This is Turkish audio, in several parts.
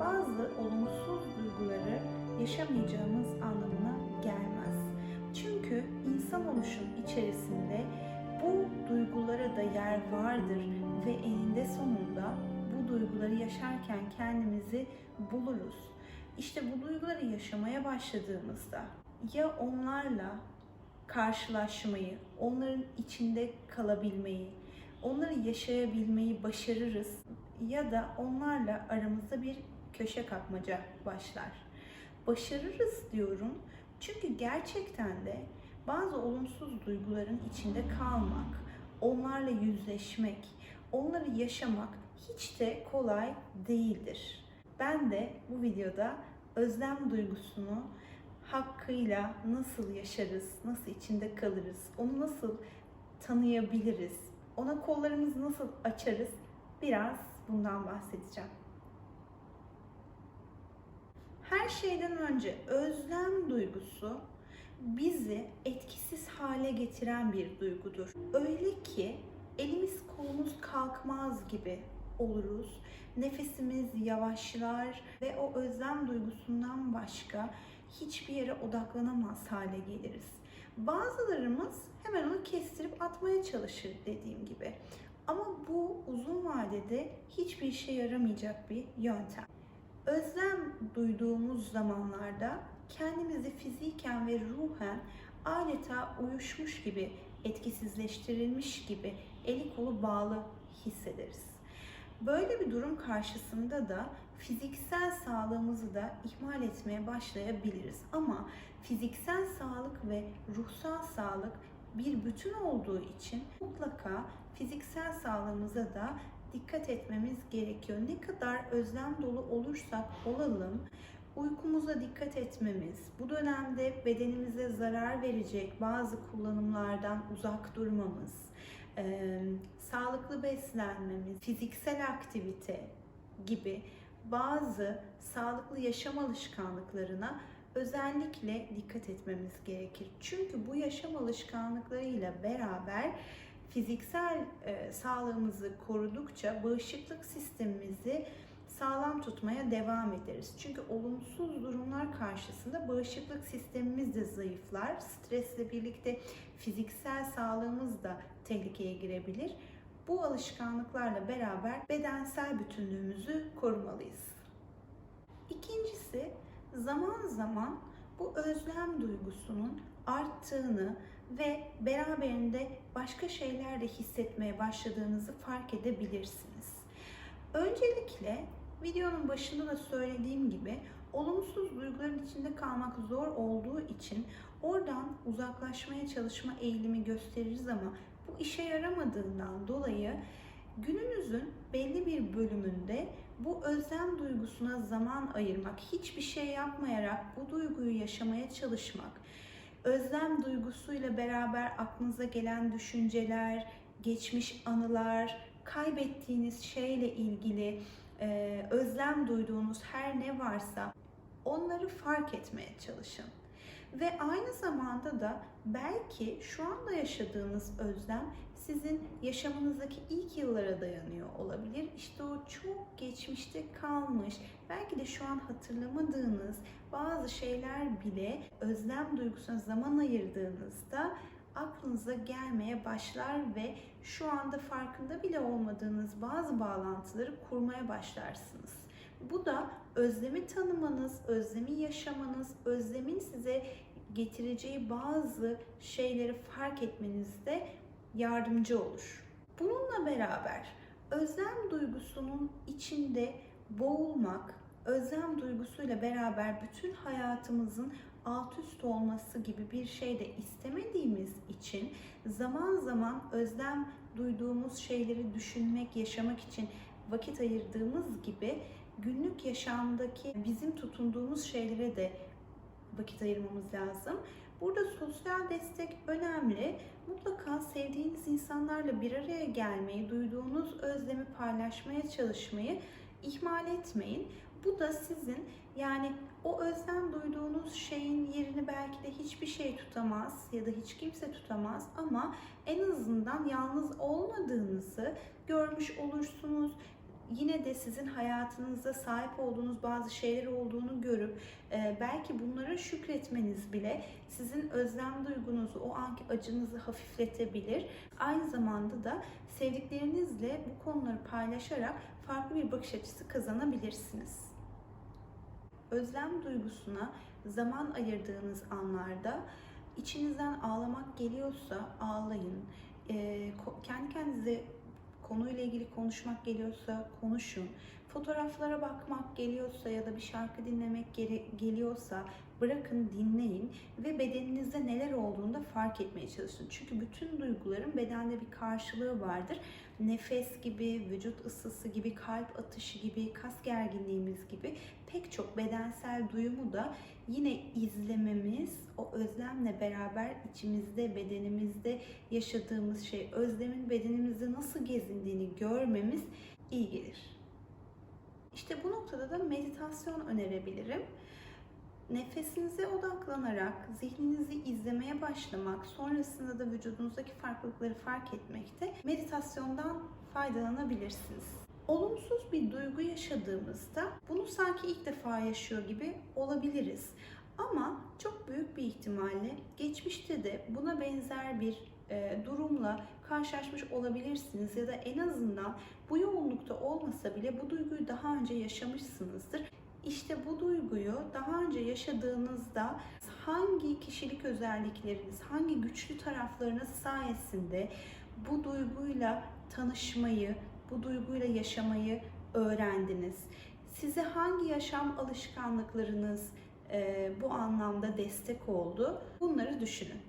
bazı olumsuz duyguları yaşamayacağımız anlamına gelmez. Çünkü insan oluşun içerisinde bu duygulara da yer vardır ve eninde sonunda bu duyguları yaşarken kendimizi buluruz. İşte bu duyguları yaşamaya başladığımızda ya onlarla karşılaşmayı, onların içinde kalabilmeyi, onları yaşayabilmeyi başarırız ya da onlarla aramızda bir köşe kapmaca başlar. Başarırız diyorum çünkü gerçekten de bazı olumsuz duyguların içinde kalmak, onlarla yüzleşmek, onları yaşamak hiç de kolay değildir. Ben de bu videoda özlem duygusunu hakkıyla nasıl yaşarız, nasıl içinde kalırız, onu nasıl tanıyabiliriz, ona kollarımızı nasıl açarız biraz bundan bahsedeceğim. Her şeyden önce özlem duygusu bizi etkisiz hale getiren bir duygudur. Öyle ki elimiz kolumuz kalkmaz gibi oluruz. Nefesimiz yavaşlar ve o özlem duygusundan başka hiçbir yere odaklanamaz hale geliriz. Bazılarımız hemen onu kestirip atmaya çalışır dediğim gibi. Ama bu uzun vadede hiçbir işe yaramayacak bir yöntem. Özlem duyduğumuz zamanlarda kendimizi fiziken ve ruhen adeta uyuşmuş gibi, etkisizleştirilmiş gibi, eli kolu bağlı hissederiz. Böyle bir durum karşısında da fiziksel sağlığımızı da ihmal etmeye başlayabiliriz. Ama fiziksel sağlık ve ruhsal sağlık bir bütün olduğu için mutlaka fiziksel sağlığımıza da dikkat etmemiz gerekiyor. Ne kadar özlem dolu olursak olalım, uykumuza dikkat etmemiz, bu dönemde bedenimize zarar verecek bazı kullanımlardan uzak durmamız, e, sağlıklı beslenmemiz, fiziksel aktivite gibi bazı sağlıklı yaşam alışkanlıklarına özellikle dikkat etmemiz gerekir. Çünkü bu yaşam alışkanlıklarıyla beraber fiziksel e, sağlığımızı korudukça bağışıklık sistemimizi sağlam tutmaya devam ederiz. Çünkü olumsuz durumlar karşısında bağışıklık sistemimiz de zayıflar. Stresle birlikte fiziksel sağlığımız da tehlikeye girebilir. Bu alışkanlıklarla beraber bedensel bütünlüğümüzü korumalıyız. İkincisi zaman zaman bu özlem duygusunun arttığını ve beraberinde başka şeyler de hissetmeye başladığınızı fark edebilirsiniz. Öncelikle videonun başında da söylediğim gibi olumsuz duyguların içinde kalmak zor olduğu için oradan uzaklaşmaya çalışma eğilimi gösteririz ama bu işe yaramadığından dolayı gününüzün belli bir bölümünde bu özlem duygusuna zaman ayırmak, hiçbir şey yapmayarak bu duyguyu yaşamaya çalışmak, özlem duygusuyla beraber aklınıza gelen düşünceler, geçmiş anılar, kaybettiğiniz şeyle ilgili e, özlem duyduğunuz her ne varsa onları fark etmeye çalışın. Ve aynı zamanda da belki şu anda yaşadığınız özlem sizin yaşamınızdaki ilk yıllara dayanıyor olabilir. İşte o çok geçmişte kalmış, belki de şu an hatırlamadığınız bazı şeyler bile özlem duygusuna zaman ayırdığınızda aklınıza gelmeye başlar ve şu anda farkında bile olmadığınız bazı bağlantıları kurmaya başlarsınız. Bu da özlemi tanımanız, özlemi yaşamanız, özlemin size getireceği bazı şeyleri fark etmenizde yardımcı olur. Bununla beraber özlem duygusunun içinde boğulmak, özlem duygusuyla beraber bütün hayatımızın alt üst olması gibi bir şey de istemediğimiz için zaman zaman özlem duyduğumuz şeyleri düşünmek, yaşamak için vakit ayırdığımız gibi günlük yaşamdaki bizim tutunduğumuz şeylere de vakit ayırmamız lazım. Burada sosyal destek önemli. Mutlaka sevdiğiniz insanlarla bir araya gelmeyi, duyduğunuz özlemi paylaşmaya çalışmayı ihmal etmeyin. Bu da sizin yani o özlem duyduğunuz şeyin yerini belki de hiçbir şey tutamaz ya da hiç kimse tutamaz ama en azından yalnız olmadığınızı görmüş olursunuz. Yine de sizin hayatınızda sahip olduğunuz bazı şeyler olduğunu görüp e, belki bunlara şükretmeniz bile sizin özlem duygunuzu, o anki acınızı hafifletebilir. Aynı zamanda da sevdiklerinizle bu konuları paylaşarak farklı bir bakış açısı kazanabilirsiniz. Özlem duygusuna zaman ayırdığınız anlarda içinizden ağlamak geliyorsa ağlayın. E, kendi kendinize konuyla ilgili konuşmak geliyorsa konuşun. Fotoğraflara bakmak geliyorsa ya da bir şarkı dinlemek geliyorsa bırakın dinleyin ve bedeninizde neler olduğunu da fark etmeye çalışın. Çünkü bütün duyguların bedende bir karşılığı vardır. Nefes gibi, vücut ısısı gibi, kalp atışı gibi, kas gerginliğimiz gibi pek çok bedensel duyumu da yine izlememiz, o özlemle beraber içimizde, bedenimizde yaşadığımız şey, özlemin bedenimizde nasıl gezindiğini görmemiz iyi gelir. İşte bu noktada da meditasyon önerebilirim. Nefesinize odaklanarak zihninizi izlemeye başlamak, sonrasında da vücudunuzdaki farklılıkları fark etmekte meditasyondan faydalanabilirsiniz. Olumsuz bir duygu yaşadığımızda bunu sanki ilk defa yaşıyor gibi olabiliriz. Ama çok büyük bir ihtimalle geçmişte de buna benzer bir e, durumla karşılaşmış olabilirsiniz ya da en azından bu yoğunlukta olmasa bile bu duyguyu daha önce yaşamışsınızdır. İşte bu duyguyu daha önce yaşadığınızda hangi kişilik özellikleriniz, hangi güçlü taraflarınız sayesinde bu duyguyla tanışmayı, bu duyguyla yaşamayı öğrendiniz. Size hangi yaşam alışkanlıklarınız bu anlamda destek oldu? Bunları düşünün.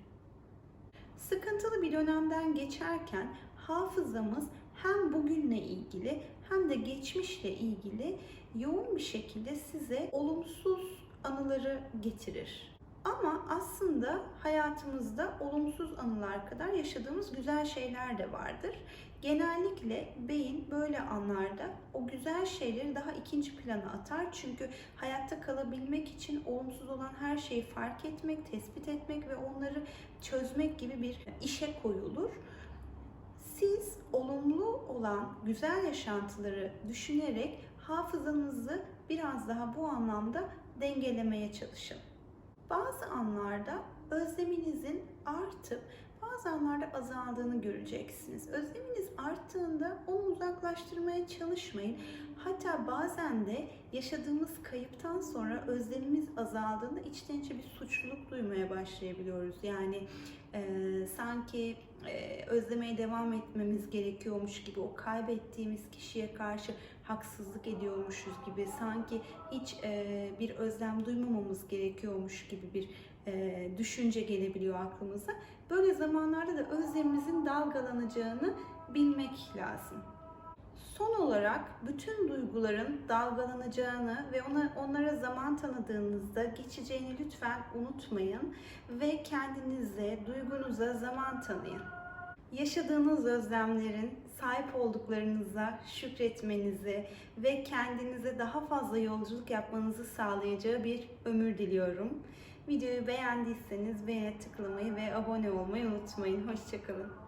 Sıkıntılı bir dönemden geçerken hafızamız hem bugünle ilgili hem de geçmişle ilgili yoğun bir şekilde size olumsuz anıları getirir. Ama aslında hayatımızda olumsuz anılar kadar yaşadığımız güzel şeyler de vardır. Genellikle beyin böyle anlarda o güzel şeyleri daha ikinci plana atar. Çünkü hayatta kalabilmek için olumsuz olan her şeyi fark etmek, tespit etmek ve onları çözmek gibi bir işe koyulur. Siz olumlu olan güzel yaşantıları düşünerek hafızanızı biraz daha bu anlamda dengelemeye çalışın. Bazı anlarda özleminizin artıp bazı anlarda azaldığını göreceksiniz. Özleminiz arttığında onu uzaklaştırmaya çalışmayın. Hatta bazen de yaşadığımız kayıptan sonra özlemimiz azaldığında içten içe bir suçluluk duymaya başlayabiliyoruz. Yani e, sanki e, özlemeye devam etmemiz gerekiyormuş gibi o kaybettiğimiz kişiye karşı haksızlık ediyormuşuz gibi sanki hiç e, bir özlem duymamamız gerekiyormuş gibi bir e, düşünce gelebiliyor aklımıza. Böyle zamanlarda da özlemimizin dalgalanacağını bilmek lazım. Son olarak bütün duyguların dalgalanacağını ve ona, onlara zaman tanıdığınızda geçeceğini lütfen unutmayın ve kendinize, duygunuza zaman tanıyın. Yaşadığınız özlemlerin sahip olduklarınıza şükretmenizi ve kendinize daha fazla yolculuk yapmanızı sağlayacağı bir ömür diliyorum. Videoyu beğendiyseniz beğene tıklamayı ve abone olmayı unutmayın. Hoşçakalın.